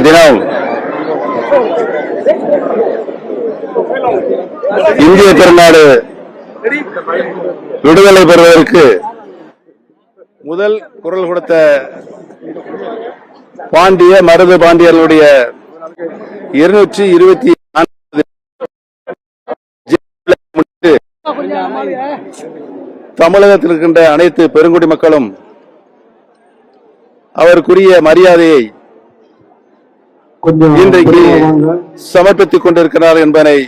தினம் இந்திய பெருநாடு விடுதலை பெறுவதற்கு முதல் குரல் கொடுத்த பாண்டிய மருது பாண்டியர்களுடைய இருநூற்றி இருபத்தி தமிழகத்தில் இருக்கின்ற அனைத்து பெருங்குடி மக்களும் அவருக்குரிய மரியாதையை இன்றைக்கு. சமர்ப்பித்துக் கொண்டிருக்கிறார் என்பதை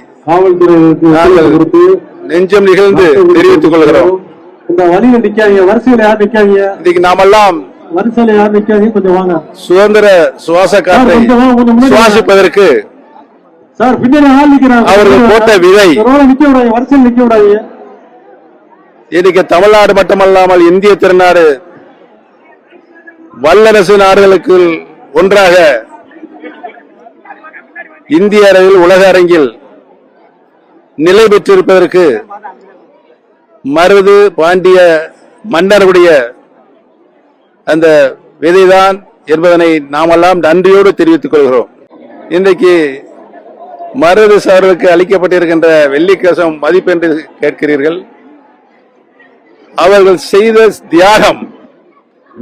நெஞ்சம் நிகழ்ந்து தெரிவித்துக் கொள்கிறோம் இந்த வழியில நிக்காதீங்க வரிசையில யார் நிக்காதீங்க? இன்னைக்கு நாமெல்லாம் வரிசையில யார் நிக்காதீங்க? கொஞ்சம் வாங்க. சுதந்திர சுவாச காற்றை. சுவாசிப்பதற்கு சார் பின்னாடி ஆள் நிக்கிறாங்க? அவர்கள் போட்ட விதை. நிக்க விடாதீங்க வரிசையில் நிக்க விடாதீங்க. இன்னைக்கு தமிழ்நாடு மட்டுமல்லாமல் இந்திய திருநாடு வல்லரசு நாடுகளுக்கு ஒன்றாக இந்திய அளவில் உலக அரங்கில் நிலை பெற்றிருப்பதற்கு மருது பாண்டிய மன்னருடைய அந்த விதைதான் என்பதனை நாமெல்லாம் நன்றியோடு தெரிவித்துக் கொள்கிறோம். இன்றைக்கு மருது சார்களுக்கு அளிக்கப்பட்டிருக்கின்ற வெள்ளிக்கசம் மதிப்பென்று கேட்கிறீர்கள். அவர்கள் செய்த தியாகம்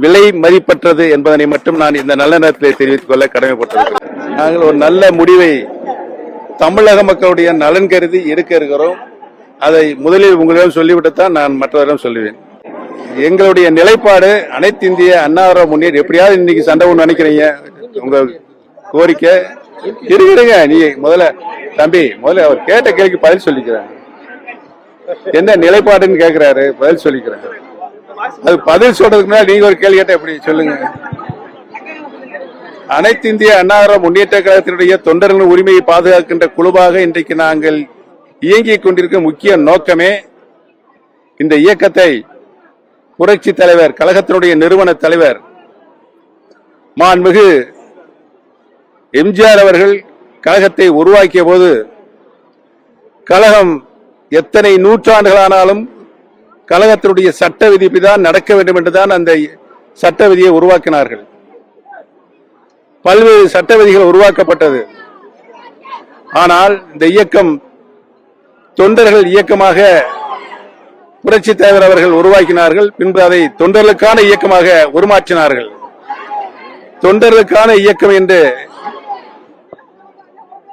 விலை மதிப்பற்றது என்பதனை மட்டும் நான் இந்த நல்ல நேரத்தில் தெரிவித்துக் கொள்ள கடமைப்பட்டிருக்கிறேன். நாங்கள் ஒரு நல்ல முடிவை தமிழக மக்களுடைய நலன் கருதி இருக்க இருக்கிறோம். அதை முதலில் உங்களிடம் சொல்லிவிட்டுத்தான் நான் மற்றவரிடம் சொல்லுவேன். எங்களுடைய நிலைப்பாடு அனைத்து இந்திய அன்னார முன்னேறி எப்படியாவது இன்னைக்கு சண்டை ஒன்று நினைக்கிறீங்க உங்க கோரிக்கை இருக்கிறீங்க நீ முதல்ல தம்பி முதல்ல அவர் கேட்ட கேள்விக்கு பதில் சொல்லிக்கிறாங்க என்ன நிலைப்பாடுன்னு கேட்கிறாரு பதில் சொல்லிக்கிறாரு அது பதில் சொல்றதுக்கு முன்னாடி நீங்க ஒரு கேள்வி கேட்ட எப்படி? சொல்லுங்க. அனைத்து இந்திய அன்னார முன்னேற்ற கழகத்தினுடைய தொண்டர்களின் உரிமையை பாதுகாக்கின்ற குழுவாக இன்றைக்கு நாங்கள் இயங்கிக் கொண்டிருக்கும் முக்கிய நோக்கமே இந்த இயக்கத்தை புரட்சி தலைவர் கழகத்தினுடைய நிறுவன தலைவர் மாண்புமிகு எம்ஜிஆர் அவர்கள் கழகத்தை உருவாக்கிய போது கழகம் எத்தனை நூற்றாண்டுகளானாலும் கழகத்தினுடைய சட்ட விதிப்பு தான் நடக்க வேண்டும் என்றுதான் அந்த சட்ட விதியை உருவாக்கினார்கள். பல்வேறு சட்ட விதிகள் உருவாக்கப்பட்டது. ஆனால் இந்த இயக்கம் தொண்டர்கள் இயக்கமாக புரட்சி தலைவர் அவர்கள் உருவாக்கினார்கள் பின்பு அதை தொண்டர்களுக்கான இயக்கமாக உருமாற்றினார்கள். தொண்டர்களுக்கான இயக்கம் என்று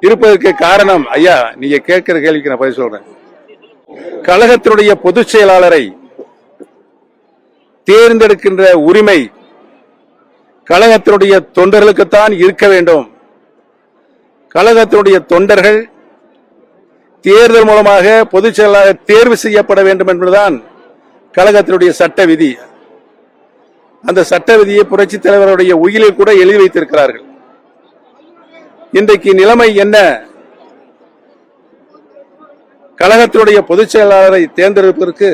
இருப்பதற்கு காரணம் ஐயா நீங்க கேட்கிற கேள்விக்கு நான் பதில் சொல்றேன். கழகத்தினுடைய பொதுச் செயலாளரை தேர்ந்தெடுக்கின்ற உரிமை கழகத்தினுடைய தொண்டர்களுக்குத்தான் இருக்க வேண்டும். கழகத்தினுடைய தொண்டர்கள் தேர்தல் மூலமாக பொதுச் செயலாளர் தேர்வு செய்யப்பட வேண்டும் என்பதுதான் கழகத்தினுடைய சட்ட விதி. அந்த சட்ட விதியை புரட்சி தலைவருடைய உயிலில் கூட எழுதி வைத்திருக்கிறார்கள். இன்றைக்கு நிலைமை என்ன? கழகத்தினுடைய பொதுச் செயலாளரை தேர்ந்தெடுப்பதற்கு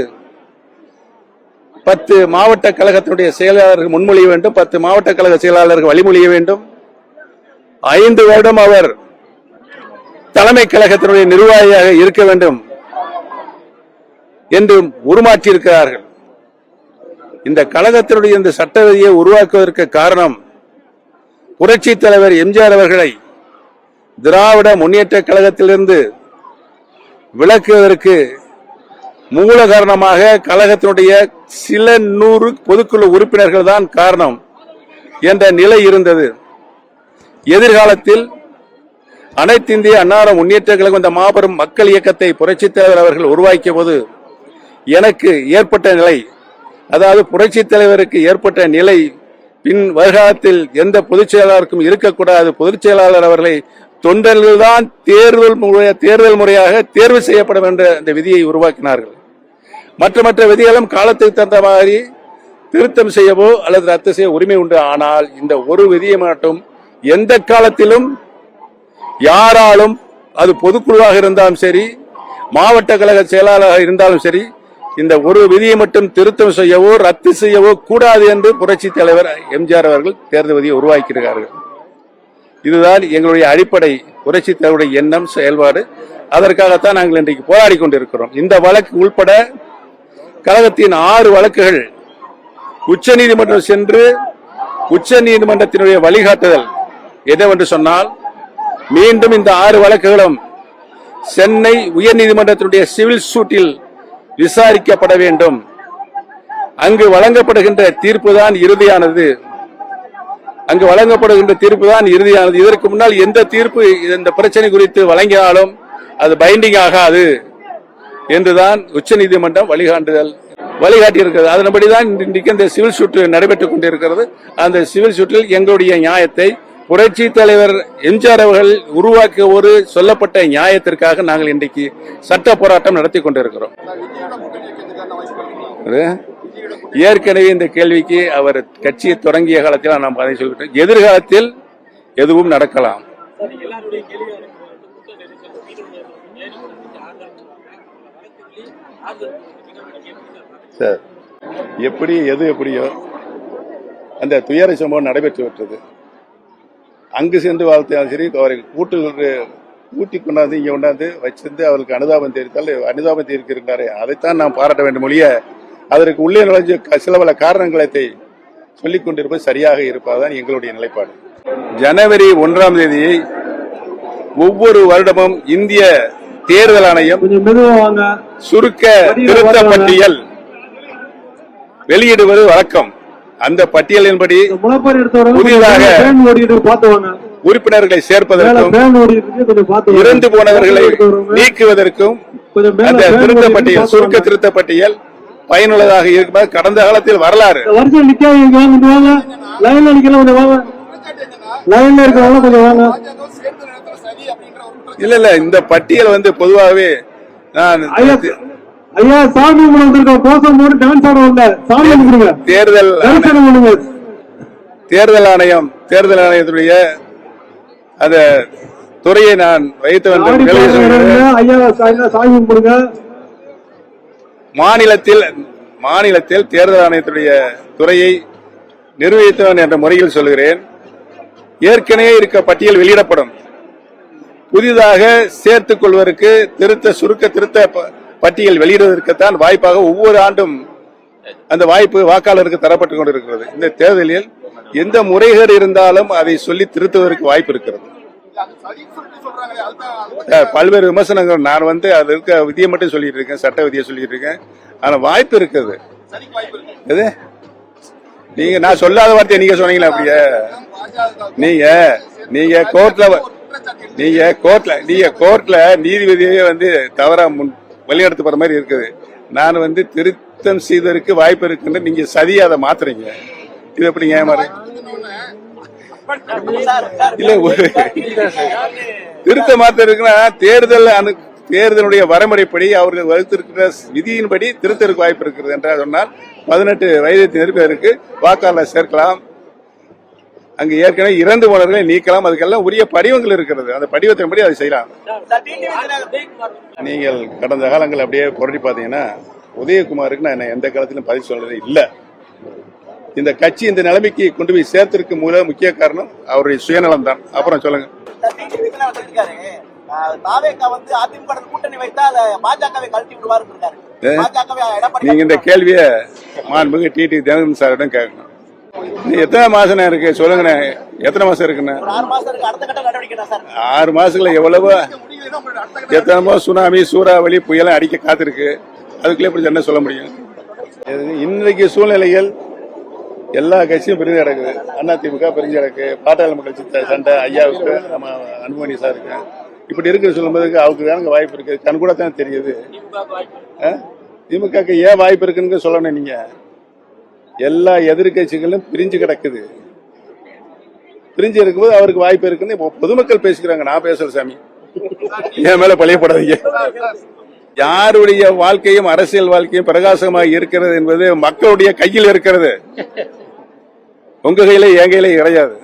பத்து மாவட்ட கழகத்தினுடைய செயலாளர்கள் முன்மொழிய வேண்டும். பத்து மாவட்ட கழக செயலாளர்கள் வழிமொழிய வேண்டும். ஐந்து வருடம் அவர் தலைமை கழகத்தினுடைய நிர்வாகியாக இருக்க வேண்டும் என்று உருமாற்றியிருக்கிறார்கள். இந்த கழகத்தினுடைய இந்த சட்ட விதியை உருவாக்குவதற்கு காரணம் புரட்சி தலைவர் எம்ஜிஆர் அவர்களை திராவிட முன்னேற்ற கழகத்திலிருந்து விளக்குவதற்கு மூல காரணமாக கழகத்தினுடைய சில நூறு பொதுக்குழு உறுப்பினர்கள் தான் காரணம் என்ற நிலை இருந்தது. எதிர்காலத்தில் அனைத்து இந்திய அன்னார முன்னேற்ற கழகம் இந்த மாபெரும் மக்கள் இயக்கத்தை புரட்சித் தலைவர் அவர்கள் உருவாக்கிய போது எனக்கு ஏற்பட்ட நிலை அதாவது புரட்சித் தலைவருக்கு ஏற்பட்ட நிலை பின் வருகாலத்தில் எந்த பொதுச் செயலாளருக்கும் இருக்கக்கூடாது பொதுச் செயலாளர் அவர்களை தொண்டர்கள் தான் தேர்தல் முறை தேர்தல் முறையாக தேர்வு செய்யப்படும் என்ற அந்த விதியை உருவாக்கினார்கள். மற்ற மற்ற விதிகளும் காலத்துக்கு தகுந்த மாதிரி திருத்தம் செய்யவோ அல்லது ரத்து செய்ய உரிமை உண்டு. ஆனால் இந்த ஒரு விதியை மட்டும் எந்த காலத்திலும் யாராலும் அது பொதுக்குழுவாக இருந்தாலும் சரி மாவட்ட கழக செயலாளராக இருந்தாலும் சரி இந்த ஒரு விதியை மட்டும் திருத்தம் செய்யவோ ரத்து செய்யவோ கூடாது என்று புரட்சி தலைவர் எம்ஜிஆர் அவர்கள் தேர்தல் விதியை உருவாக்கியிருக்கிறார்கள். இதுதான் எங்களுடைய அடிப்படை புரட்சி தலைவருடைய எண்ணம் செயல்பாடு. அதற்காகத்தான் நாங்கள் இன்றைக்கு போராடி கொண்டிருக்கிறோம். இந்த வழக்கு உள்பட கழகத்தின் ஆறு வழக்குகள் உச்ச நீதிமன்றம் சென்று உச்ச நீதிமன்றத்தினுடைய வழிகாட்டுதல் என்னவென்று சொன்னால் மீண்டும் இந்த ஆறு வழக்குகளும் சென்னை உயர்நீதிமன்றத்தினுடைய சிவில் சூட்டில் விசாரிக்கப்பட வேண்டும். அங்கு வழங்கப்படுகின்ற தீர்ப்பு தான் இறுதியானது. அங்கு வழங்கப்படுகின்ற தீர்ப்பு தான் இறுதியானது. இதற்கு முன்னால் எந்த தீர்ப்பு இந்த பிரச்சனை குறித்து வழங்கினாலும் அது பைண்டிங் ஆகாது என்றுதான் உச்சநீதிமன்றம் வழிகாட்டுதல் வழிகாட்டி இருக்கிறது அதன்படிதான் இன்றைக்கு இந்த சிவில் சூட்டு நடைபெற்றுக் கொண்டிருக்கிறது. அந்த சிவில் சூட்டில் எங்களுடைய நியாயத்தை புரட்சி தலைவர் எம்ஜிஆர் அவர்கள் உருவாக்கிய ஒரு சொல்லப்பட்ட நியாயத்திற்காக நாங்கள் இன்றைக்கு சட்ட போராட்டம் நடத்தி கொண்டிருக்கிறோம். ஏற்கனவே இந்த கேள்விக்கு அவர் கட்சியை தொடங்கிய காலத்தில் நாம் அதை சொல்லிட்டோம் எதிர்காலத்தில் எதுவும் நடக்கலாம். சார் எப்படி எது எப்படியோ அந்த துயர சம்பவம் நடைபெற்று விட்டது. அங்கு சென்று வாழ்த்தாலும் சரி அவரை கூட்டு கூட்டி கொண்டாந்து இங்கே கொண்டாந்து வச்சிருந்து அவருக்கு அனுதாபம் தெரிவித்தால் அனுதாபம் தெரிவிக்கிறாரே அதைத்தான் நாம் பாராட்ட வேண்டும் ஒழிய அதற்கு உள்ளே நுழைஞ்ச சில பல காரணங்களை சொல்லிக் கொண்டிருப்பது சரியாக இருப்பதுதான் எங்களுடைய நிலைப்பாடு. ஜனவரி ஒன்றாம் தேதியை ஒவ்வொரு வருடமும் இந்திய தேர்தல் ஆணையம் சுருக்க திருத்த பட்டியல் வெளியிடுவது வழக்கம். அந்த பட்டியலின்படி புதிதாக உறுப்பினர்களை சேர்ப்பதற்கும். இறந்து போனவர்களை நீக்குவதற்கும் அந்த திருத்த பட்டியல் சுருக்க. திருத்த பட்டியல் பயனுள்ளதாக இருக்கும் கடந்த காலத்தில் வரலாறு. வரிசையில் நிக்காதீங்க, வாங்க, லைன்ல நிக்கலாம் கொஞ்சம் வாங்க. லைன்ல இருக்கிறவங்க கொஞ்சம் வாங்க. இல்ல இல்ல இந்த பட்டியல் வந்து பொதுவாகவே ஐயா சாமி வந்திருக்கோம். போட்டு டான்ஸ் ஆட வரல சாமி தேர்தல் தேர்தல் ஆணையம் தேர்தல் ஆணையத்துடைய அந்த துறையை நான் வைத்து வந்த ஆடி நிலையில் பாருங்க, சொல்கிறேன். ஐயா சாமி கும்பிடுங்க. மாநிலத்தில் மாநிலத்தில் தேர்தல் ஆணையத்துடைய துறையை நிர்வகித்தவன் என்ற முறையில் சொல்கிறேன் ஏற்கனவே இருக்க பட்டியல் வெளியிடப்படும். புதிதாக சேர்த்துக் கொள்வதற்கு திருத்த சுருக்க திருத்த ப- பட்டியல் வெளியிடுவதற்குத்தான் வாய்ப்பாக ஒவ்வொரு ஆண்டும் அந்த வாய்ப்பு வாக்காளருக்கு தரப்பட்டுக் கொண்டிருக்கிறது. இந்த தேர்தலில் எந்த முறைகேடு இருந்தாலும் அதை சொல்லி திருத்துவதற்கு வாய்ப்பு இருக்கிறது. பல்வேறு விமர்சனங்கள். நான் வந்து அது இருக்க விதியை மட்டும் சொல்லிட்டு இருக்கேன் சட்ட விதியை சொல்லிட்டு இருக்கேன். ஆனா வாய்ப்பு இருக்குது. எது? நீங்க நான் சொல்லாத வார்த்தையை நீங்க சொன்னீங்களா அப்படியே? நீங்க நீங்க கோர்ட்ல நீங்க கோர்ட்ல நீங்க கோர்ட்ல நீதிபதியே வந்து தவறா முன் வழிநடத்து போற மாதிரி இருக்குது. நான் வந்து திருத்தம் செய்வதற்கு வாய்ப்பு இருக்குன்னு நீங்க சதியா அதை மாத்துறீங்க. இது எப்படிங்க ஏமாறு இல்ல ஒரு- திருத்த மாத்த இருக்குன்னா தேர்தல் அனு தேர்தலுடைய வரமுறைப்படி அவர்கள் வகுத்திருக்கிற விதியின்படி திருத்தருக்கு வாய்ப்பு இருக்கிறது என்றால் சொன்னால் பதினெட்டு வயதை நிரம்பியவருக்கு வாக்காளர் சேர்க்கலாம். அங்கு ஏற்கனவே இறந்து போனவர்களை நீக்கலாம் அதுக்கெல்லாம் உரிய படிவங்கள் இருக்கிறது. அந்த படிவத்தின்படி அதை செய்யலாம். நீங்கள் கடந்த காலங்கள் அப்படியே புரட்டி பார்த்தீங்கன்னா உதயகுமாருக்கு நான் எந்த காலத்திலும் பதிவு சொல்றது இல்ல. இந்த கட்சி இந்த நிலைமைக்கு கொண்டு போய் சேர்த்திருக்கு மூல முக்கிய காரணம் அவருடைய சுயநலம் தான் அப்புறம் சொல்லுங்க. நீங்க இந்த கேள்விய மாண்புமிகு டிடி தேவன் சாரிடம் கேட்கணும். நீ எத்தனை மாசம் இருக்கு? சொல்லுங்கண்ணே. எத்தனை மாசம் இருக்குண்ணே? ஆறு மாசம் ஆறு மாசத்துல எவ்வளவு எத்தனைமோ சுனாமி சூறாவளி புயலும் அடிக்க காத்திருக்கு. அதுக்குள்ளே இப்படி என்ன சொல்ல முடியும்? இன்றைக்கு சூழ்நிலைகள் எல்லா கட்சியும் பிரிஞ்சு கிடக்குது. அண்ணா திமுக பிரிஞ்சு கிடக்கு. பாட்டாளி மக்கள் சித்த சண்டை ஐயாவுக்கு நம்ம அன்புமணி சாருக்கு. இப்படி இருக்கிற சொல்லும்போதுக்கு அவருக்கு தானங்க வாய்ப்பு இருக்கு. கண் கூட தான் தெரியுது. திமுகக்கு ஏன் வாய்ப்பு இருக்குன்னு சொல்லணும் நீங்க. எல்லா எதிர்கட்சிகளும் பிரிஞ்சு கிடக்குது. பிரிஞ்சு இருக்கும்போது அவருக்கு வாய்ப்பு இருக்குன்னு இப்போ பொதுமக்கள் பேசிக்கிறாங்க. நான் பேசல சாமி. என் மேல பழையப்படாதீங்க. யாருடைய வாழ்க்கையும் அரசியல் வாழ்க்கையும் பிரகாசமாக இருக்கிறது என்பது மக்களுடைய கையில் இருக்கிறது. உங்க கையில என் கையில கிடையாது.